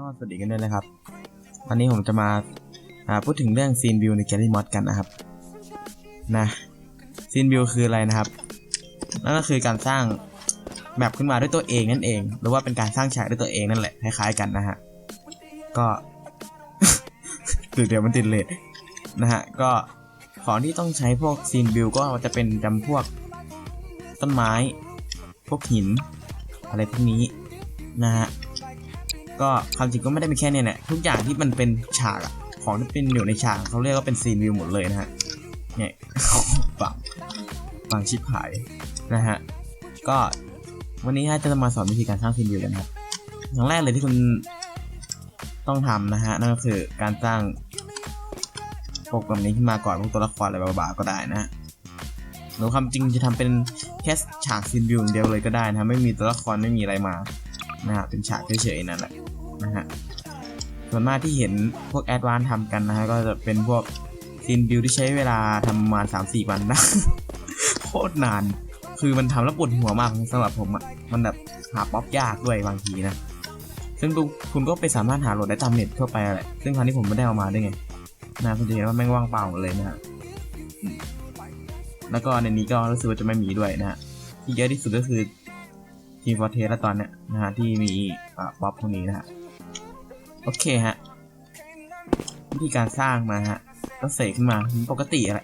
ก็สวัสดีกันด้วยนะครับ วันนี้ผมจะมาาพูดถึงเรื่องซีนวิวในแกลลี่มอดกันนะครับ นะซีนวิวคืออะไรนะครับ นั่นก็คือการสร้างแมปขึ้นมาด้วยตัวเองนั่นเอง หรือว่าเป็นการสร้างฉากด้วยตัวเองนั่นแหละคล้ายๆกันนะฮะ ก็เดี๋ยวมันติดเลทนะฮะ ก็ของที่ต้องใช้พวกซีนวิวก็จะเป็นจำพวกต้นไม้ พวกหิน อะไรพวกนี้นะฮะ ก็ความจริงก็ไม่ได้มีแค่เนี้แหละทุกอย่างที่มันเป็นฉากอะของที่เป็นอยู่ในฉากเขาเรียกว่าเป็นซีนวิวหมดเลยนะฮะเนี่ยปังปังชิบหายนะฮะก็วันนี้ฮะจะมาสอนวิธีการสร้างซีนวิวกันครับอย่างแรกเลยที่คุณต้องทำนะฮะนั่นก็คือการสร้างพวกแบบนี้ขึ้นมาก่อนพวกตัวละครอะไรบ้าๆก็ได้นะหรือความจริงจะทำเป็นแค่ฉากซีนวิวอย่างเดียวเลยก็ได้นะไม่มีตัวละครไม่มีอะไรมา นะฮะเป็นฉากเฉยๆนั่นแหละนะฮะส่วนมากที่เห็นพวกแอดวานทำกันนะฮะก็จะเป็นพวกซีนบิวที่ใช้เวลาทำประมาณ3-4วันนะโคตรนาน คือมันทำแล้วปวดหัวมากสำหรับผมอะมันแบบหาป๊อปยากด้วยบางทีนะซึ่งคุณก็ไปสามารถหาโหลดได้ตามเน็ตทั่วไปแหละซึ่งครั้งนี้ผมไม่ได้เอามาได้ไงนะคุณจะเห็นว่าแม่งว่างเปล่าเลยนะฮะแล้วก็ในนี้ก็รู้สึกว่าจะไม่มีด้วยนะฮะที่เยอะที่สุดก็คือ ทีฟอร์เทสแล้วตอนเนี้ยนะฮะที่มีป๊อปพวกนี้นะฮะโอเคฮะวิธีการสร้างมาฮะก็เสกขึ้นมาปกติอะไร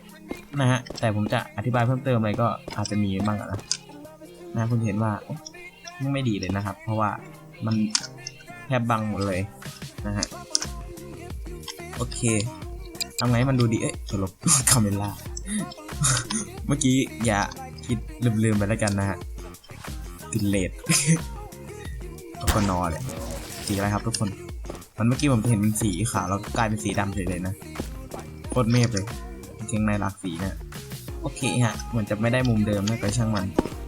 นะฮะแต่ผมจะอธิบายเพิ่มเติมอะไรก็อาจจะมีบ้างอะนะนะคุณเห็นว่าไม่ดีเลยนะครับ เพราะว่ามันแทบบังหมดเลยนะฮะโอเคทำไงให้มันดูดีเอ๊ะสลบคาเมล่าเมื่อกี้อย่าคิดลืมๆไปแล้วกันนะฮะ ติดเลดก็นอเลยสีอะไรครับทุกคน มันเมื่อกี้ผมเห็นเป็นสีขาวแล้วกลายเป็นสีดำเฉยเลยนะโคตรเมฟเลยเกงในหลากสีนะโอเคฮะเหมือนจะไม่ได้มุมเดิมนะก็ช่างมัน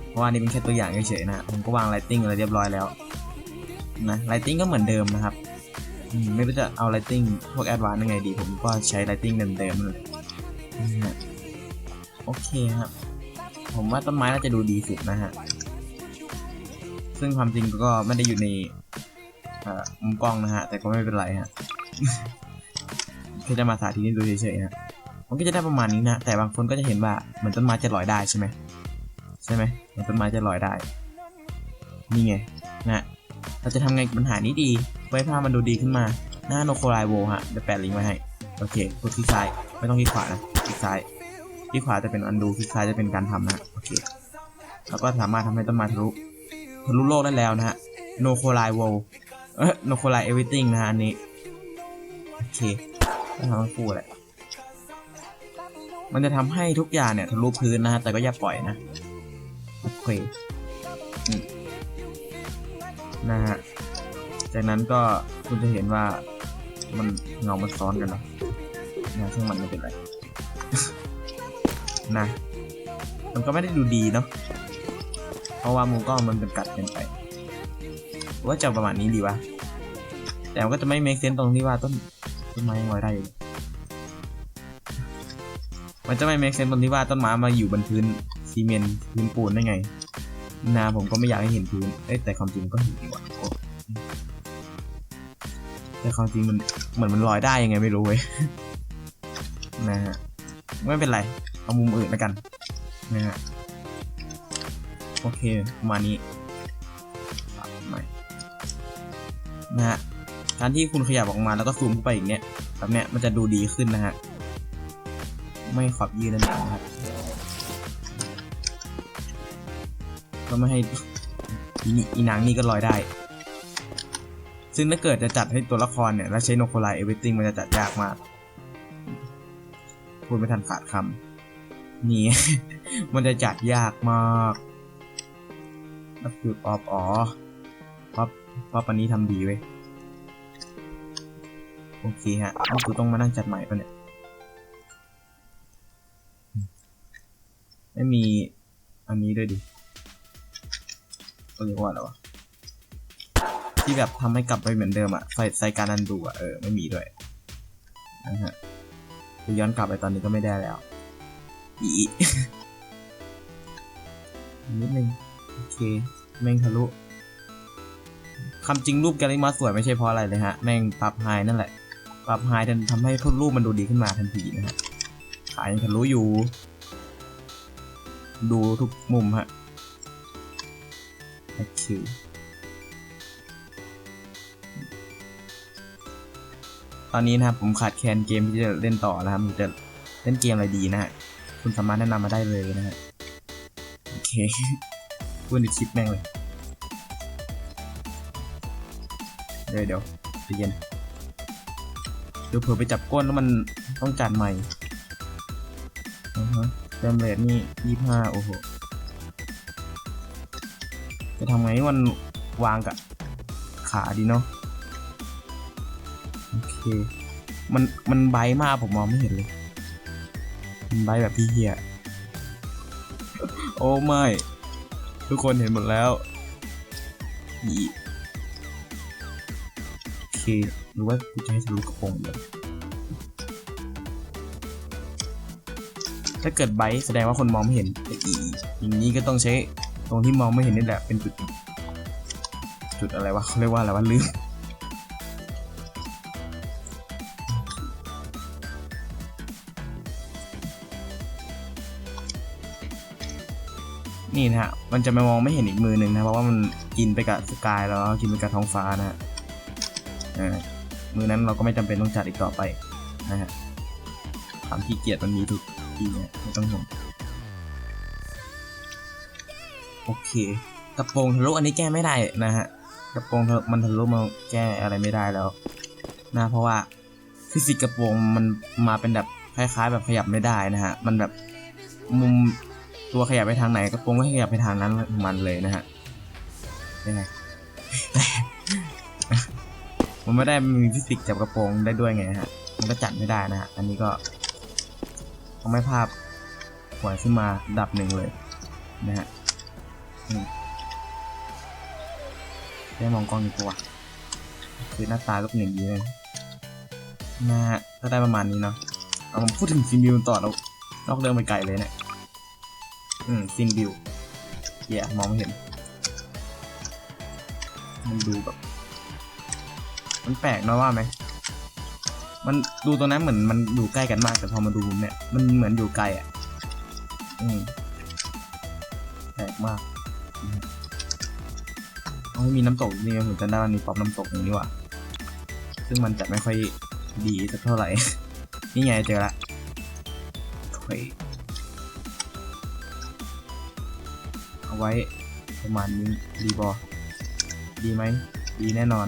เพราะว่านี่เป็นแค่ตัวอย่างเฉยๆนะผมก็วางไลติ้งอะไรเรียบร้อยแล้วนะไลติ้งก็เหมือนเดิมนะครับไม่รู้จะเอาไลติ้งพวกแอดวานยังไงดี ผมก็ใช้ไลติ้งเดิมๆเลยโอเคครับ ผมว่าต้นไม้น่าจะดูดีสุดนะฮะ ซึ่งความจริงก็ไม่ได้อยู่ในมุมกล้องนะฮะ แต่ก็ไม่เป็นไรฮะแค่จะมาสาธิตให้ดูเฉยๆฮะมันก็จะได้ประมาณนี้นะ แต่บางคนก็จะเห็นว่าเหมือนต้นไม้จะลอยได้ใช่ไหมใช่ไหมเหมือนต้นไม้จะลอยได้ นี่ไงนะเราจะทำไงปัญหานี้ดีเพื่อให้ภาพมันดูดีขึ้นมา หน้าโนโคไลโวฮะเดี๋ยวแปะลิงก์ไว้ให้ โอเคกดคลิกซ้าย ไม่ต้องคลิกขวานะคลิกซ้ายคลิกขวาจะเป็นอันดูคลิกซ้ายจะเป็นการทำนะ โอเค แล้วก็สามารถทำให้ต้นไม้ทะลุ ทะลุโลกได้แล้วนะฮะโนโคไลโวเออ no c o l i everything นะฮะอันนี้ โอเคก็ทำให้คู่แหละมันจะทำให้ทุกอย่างเนี่ยทะลุพื้นนะฮะ แต่ก็อย่าปล่อยนะ โอเคนะฮะ จากนั้นก็คุณจะเห็นว่ามันเงามันซ้อนกันเนะนะซึ่งมันไม่เป็นไร นะ มันก็ไม่ได้ดูดีเนาะ เพราะว่ามุมกล้องมันเป็นกัดเกินไปว่าจะประมาณนี้ดีวะ แต่มันก็จะไม่ make sense ตรงที่ว่าต้นต้นไม้ยังลอยได้อยู่มันจะไม่ make sense ตรงที่ว่าต้นไม้มาอยู่บนพื้นซีเมนต์พื้นปูนได้ไง นาผมก็ไม่อยากให้เห็นพื้นเอ้แต่ความจริงก็เห็นดีกว่าโอ้แต่ความจริงมันเหมือนมันลอยได้ยังไงไม่รู้เว้ยนะฮะไม่เป็นไร เอามุมอื่นแล้วกันนะฮะ โอเคประมาณนี้ปรับใหม่นะฮะการที่คุณขยับออกมาแล้วก็ซูมเข้าไปอย่างเนี้ยแบบเนี้ยมันจะดูดีขึ้นนะฮะไม่ขอบยืนนั่นเองครับก็ไม่ให้อีนี่อีนางนี่ก็ลอยได้ ซึ่งถ้าเกิดจะจัดให้ตัวละครเนี่ยแล้วใช้โนโคไลเอเวอร์ติงมันจะจัดยากมาก พูดไม่ทันขาดคำนี่ มันจะจัดยากมาก ก็คือป๊อปอ๋อป๊อปป๊อปอันนี้ทำดีเว้ยโอเคฮะนี่กูต้องมานั่งจัดใหม่ปะเนี่ย ไม่มีอันนี้ด้วยดิเขาเรียกว่าอะไรวะที่แบบทำให้กลับไปเหมือนเดิมอะใส่ใส่การอันดูอะเออไม่มีด้วยนะฮะจะย้อนกลับไปตอนนี้ก็ไม่ได้แล้วอีนิดนึง โอเค แม่งทะลุคำจริงรูปแกลลี่มาสวยไม่ใช่เพราะอะไรเลยฮะ แม่งปรับไฮนั่นแหละ ปรับไฮจนทำให้พวกรูปมันดูดีขึ้นมาทันทีนะฮะขายยังทะลุอยู่ ดูทุกมุมฮะโอเคตอนนี้นะครับผมขาดแคลนเกมที่จะเล่นต่อแล้วครับมันจะเล่นเกมอะไรดีนะฮะ คุณสามารถแนะนำมาได้เลยนะฮะ โอเค พูดในคลิปแม่งเลยเดี๋ยวเดี๋ยวใจเย็นเดี๋ยวเผื่อไปจับก้นแล้วมันต้องจัดใหม่อือฮะเต็มเรทนี่ยี่ห้าโอ้โห จะทำไงมันวางกับขาดีเนาะ โอเค มัน มันใบมากผมมองไม่เห็นเลย มันใบแบบพี่เฮียโอ้ไม่ ทุกคนเห็นหมดแล้วอีโอเคหรือว่ากูจะให้ทะลุกระโปรงเลยถ้าเกิดไบต์แสดงว่าคนมองไม่เห็นแต่อีอย่างนี้ก็ต้องใช้ตรงที่มองไม่เห็นนี่แหละเป็นจุด จุดอะไรวะเขาเรียกว่าอะไรวะลืม นี่นะฮะ มันจะไมามองไม่เห็นอีกมือหนึ่งนะ เพราะว่ามันกินไปกับสกายแล้วกินไปกับท้องฟ้านะฮะมือนั้นเราก็ไม่จำเป็นต้องจัดอีกต่อไปนะฮะความขี้เกียจมันมีทุกทีเนี่ยไม่ต้องห่วงโอเค กระโปรงทะลุอันนี้แก้ไม่ได้นะฮะ กระโปรงมันทะลุมาแก้อะไรไม่ได้แล้ว นะ เพราะว่าฟิสิกส์กระโปรงมันมาเป็นแบบคล้ายๆ แบบขยับไม่ได้นะฮะ มันแบบมุม ตัวขยับไปทางไหนกระโปรงก็ขยับไปทางนั้นมันเลยนะฮะยังไงมันไม่ได้มีฟิสิกส์จับกระโปรงได้ด้วยไงฮะ มันก็จัดไม่ได้นะฮะ อันนี้ก็ทำให้ภาพหวยขึ้นมาดับหนึ่งเลยนะฮะได้มองกล้องดีกว่าคือหน้าตาก็เป็นอย่งนี้เลยนะฮะก็ได้ประมาณนี้เนาะเอาผมพูดถึงฟิล์มวิวต่อแล้วนอกเรื่องไปไกลเลยเนี่ย อืมซินบิวเย่มองไม่เห็น มันดูแบบ มันแปลกเนอะว่าไหม มันดูตรงนั้นเหมือนมันอยู่ใกล้กันมากแต่พอมาดูเนี่ย มันเหมือนอยู่ไกลอะ อืมแปลกมากอืมเอามีน้ำตกนี่ผมจำได้ว่ามีป๊อปน้ำตกอย่างนี้ว่ะ ซึ่งมันจะไม่ค่อยดีสักเท่าไหร่ นี่ไงเจอละเฮ้ยเอ ไว้ประมาณนี้ดีบอดีไหมดีแน่นอน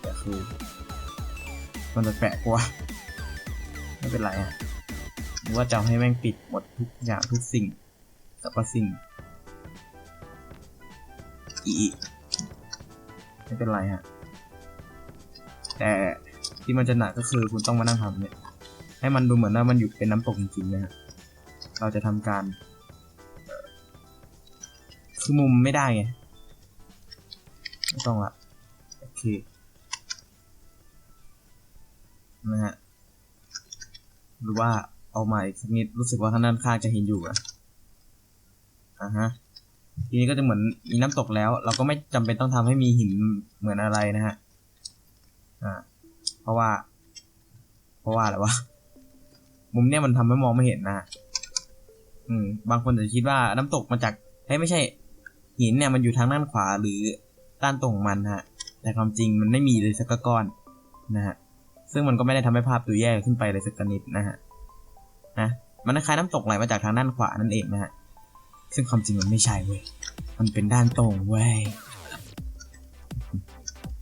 แต่คือมันจะแปลกกว่าไม่เป็นไรอะหรือว่าจะให้แม่งปิดหมดทุกอย่างทุกสิ่งสรรพสิ่งอีไม่เป็นไรฮะแต่ที่มันจะหนักก็คือคุณต้องมานั่งทำเนี่ย ให้มันดูเหมือนว่ามันอยู่เป็นน้ำตกจริงๆนะฮะ เราจะทำการ คือมุมไม่ได้ไง ไม่ต้องละโอเคนะฮะหรือว่าเอาใหม่สักนิดรู้สึกว่าทางด้านข้างจะเห็นอยู่อะอ่าฮะทีนี้ก็จะเหมือนมีน้ำตกแล้ว เราก็ไม่จำเป็นต้องทำให้มีหินเหมือนอะไรนะฮะอ่าเพราะว่า เพราะว่าอะไรวะมุมเนี้ยมันทำให้มองไม่เห็นนะ อืม บางคนอาจจะคิดว่าน้ำตกมาจากเฮ้ยไม่ใช่ หินเนี่ยมันอยู่ทางด้านขวาหรือด้านตรงมันฮะ แต่ความจริงมันไม่มีเลยสักก้อนนะฮะ ซึ่งมันก็ไม่ได้ทำให้ภาพดูแย่ขึ้นไปเลยสักนิดนะฮะ นะ มันคล้ายน้ำตกไหลมาจากทางด้านขวานั่นเองนะฮะ ซึ่งความจริงมันไม่ใช่เว้ย มันเป็นด้านตรงเว้ย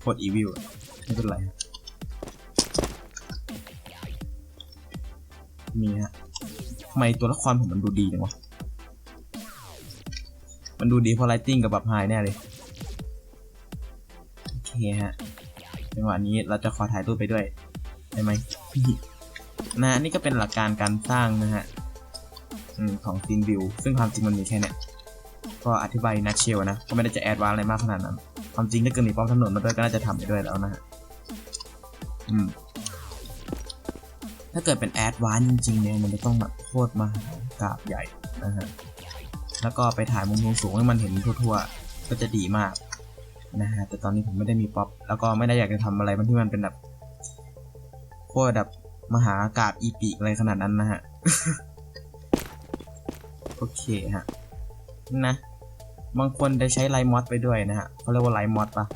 โคตรอีวิวไม่เป็นไร มีฮะำไมตัวละครผมมันดูดีจังวะ มันดูดีเพราะไลติ้งกับแบบไฮแน่เลย โอเคฮะจังหวะนี้เราจะขอถ่ายรูปไปด้วยได้ไหมนะนี่ก็เป็นหลักการการสร้างนะฮะอของซีนวิวซึ่งความจริงมันมีแค่เนี้ยก็อธิบายนัดเชลนะ ก็ไม่ได้จะแอดวานอะไรมากขนาดนั้น ความจริงถ้าเกิดมีป้อมถนนมาด้วยก็น่าจะทำไปด้วยแล้วนะฮะ อืม ถ้าเกิดเป็นแอดวานจริงๆเนี่ยมันจะต้องแบบโคตรมหากราบใหญ่นะฮะแล้วก็ไปถ่ายมุมสูงให้มันเห็นทั่วๆ ก็จะดีมากนะฮะแต่ตอนนี้ผมไม่ได้มีป๊อปแล้วก็ไม่ได้อยากจะทำอะไรมันที่มันเป็นแบบพวกแบบมหากราบอีปีกอะไรขนาดนั้นนะฮะโอเคฮะนะบางคนได้ใช้ไลมอดไปด้วยนะฮะเขาเรียกว่าไลมอดปะ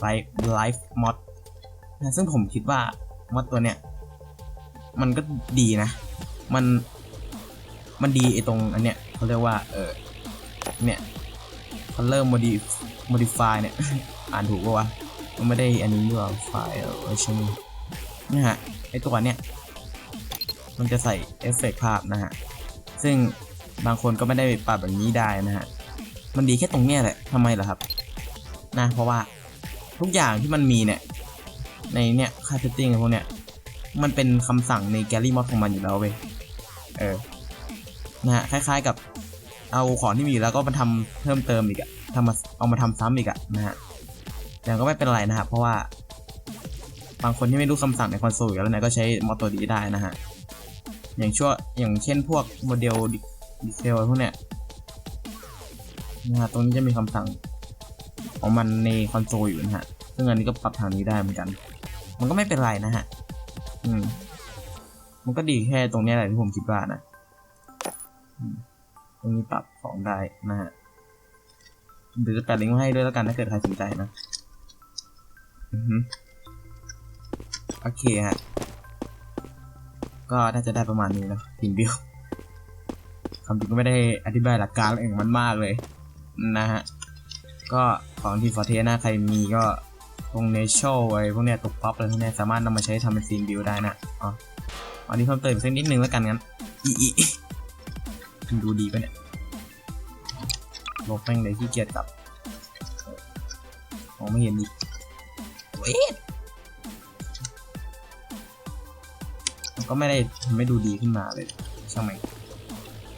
ไลไลฟ์มอดนะซึ่งผมคิดว่ามอดตัวเนี้ย มันก็ดีนะ มัน มันดีไอตรงอันเนี้ยเขาเรียกว่า เออเนี่ย color modif modify เนี่ย อ่านถูกปะวะ มันไม่ได้อันนี้ด้วยไฟล์เวอร์ชันนี่ฮะไอตัวเนี้ยมันจะใส่เอฟเฟกภาพนะฮะ ซึ่งบางคนก็ไม่ได้ปรับแบบนี้ได้นะฮะ มันดีแค่ตรงเนี้ยแหละทำไมล่ะครับ นะ เพราะว่าทุกอย่างที่มันมีเนี่ย ในเนี่ยค่าเซตติ้งพวกเนี้ย มันเป็นคำสั่งในแกลลี่มอดของมันอยู่แล้วเว้ย เออ นะฮะ คล้ายๆกับเอาของที่มีอยู่แล้วก็มาทำเพิ่มเติมอีกอะทำมาเอามาทำซ้ำอีกอะนะฮะ แต่ก็ไม่เป็นไรนะครับ เพราะว่า บางคนที่ไม่รู้คำสั่งในคอนโซลอยู่แล้วเนี่ยก็ใช้มอดตัวดีได้นะฮะ อย่างชั่วอย่างเช่นพวกโมเดลดีเซลพวกเนี้ยนะฮะ ตรงนี้จะมีคำสั่งของมันในคอนโซลอยู่นะฮะ ซึ่งอันนี้ก็ปรับทางนี้ได้เหมือนกัน มันก็ไม่เป็นไรนะฮะ อืม มันก็ดีแค่ตรงนี้แหละที่ผมคิดว่านะตรงนี้ปรับของได้นะฮะเดี๋ยวจะแปะลิงก์ให้ด้วยแล้วกันถ้าเกิดใครสนใจนะอือฮึโอเคฮะ ก็น่าจะได้ประมาณนี้นะทีมบิวคำจริงก็ไม่ได้อธิบายหลักการอะไรของมันมากเลย นะฮะ ก็ของที่ฟอร์เทนะ ใครมีก็ ตรงเนเชลไว้พวกเนี้ยตกป๊อปอะไรพวกเนี้ยสามารถนำมาใช้ทำเป็นซีนบิวได้นะอ๋ออันนี้เพิ่มเติมสักนิดนึงแล้วกันงั้นอีอีมันดูดีปะเนี่ยลบแม่งเลยที่เกียจกลับมองไม่เห็นอีกเวทมันก็ไม่ได้ทำให้ดูดีขึ้นมาเลยช่างไหม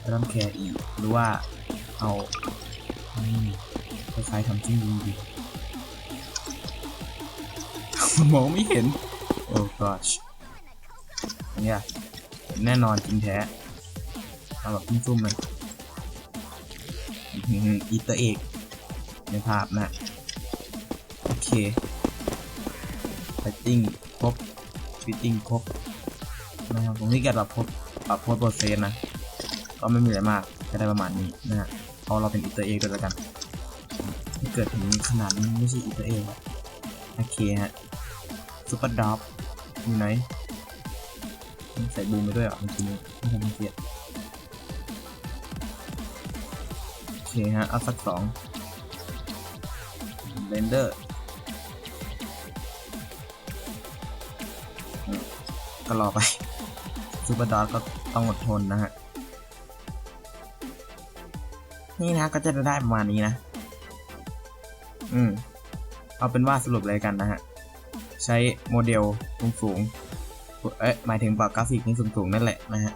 ไม่ต้องแคร์อีกหรือว่าเอาคล้ายๆทำจิ้งดี มองไม่เห็น โอ้ gosh เนี่ยแน่นอนจริงแท้เอาแบบซุ่มๆเลยอีเตอร์เอกในภาพนะโอเคไฟติ้งครบฟิตติ้งครบนะครับผมที่เกิดแบบพสปรับโพสโปรเซสนะ ก็ไม่มีอะไรมากก็ได้ประมาณนี้นะฮะเอาเราเป็นอิตอร์เอกด้วยแล้วกันเกิดถึงขนาดนี้ไม่ใช่อิตอร์เอกโอเคฮะ ซูเปอร์ดอปอยู่ไหนใส่บูมไปด้วยเหรอเมื่อกี้นี้ไม่ทำเกียดโอเคฮะเอาสักสองเรนเดอร์ก็รอไปซูเปอร์ดอทก็ต้องอดทนนะฮะ นี่นะก็จะได้ประมาณนี้นะ อืม เอาเป็นว่าสรุปเลยกันนะฮะ ใช้โมเดลสูงสูงเอ๊ะหมายถึงปรับกราฟิกนี่สูงสูงนั่นแหละนะฮะ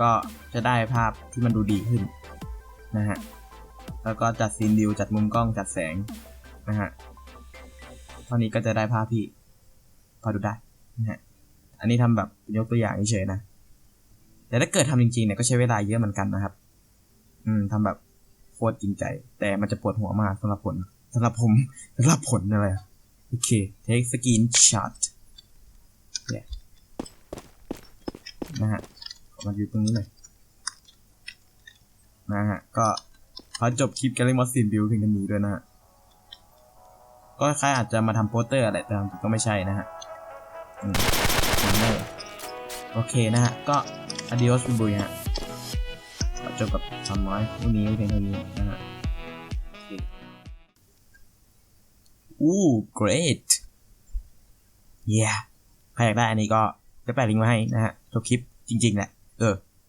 ก็จะได้ภาพที่มันดูดีขึ้นนะฮะ แล้วก็จัดซีนดิวจัดมุมกล้องจัดแสงนะฮะเท่านี้ก็จะได้ภาพที่พอดูได้นะฮะ อันนี้ทำแบบยกตัวอย่างเฉยๆนะ แต่ถ้าเกิดทำจริงๆเนี่ยก็ใช้เวลาเยอะเหมือนกันนะครับ อืมทำแบบโคตรจริงใจ แต่มันจะปวดหัวมากสำหรับผลสำหรับผมสำหรับผลอะไรอะ โอเค take screen shot เนี่ยนะฮะขอมาอยู่ตรงนี้หน่อยนะฮะ ก็พอจบคลิป Galaxy Mod Scene Build เพียงเท่านี้ด้วยนะฮะ ก็คล้ายอาจจะมาทำโปสเตอร์อะไรแต่จริงก็ไม่ใช่นะฮะอืมโอเคนะฮะ ก็ adios บุยฮะขอจบกับสามร้อยพรุ่งนี้เพียงเท่านี้นะฮะ อู้ great yeah ใครอยากได้อันนี้ก็จะแปะลิงก์ไว้ให้นะฮะทุกคลิปจริงๆแหละเออ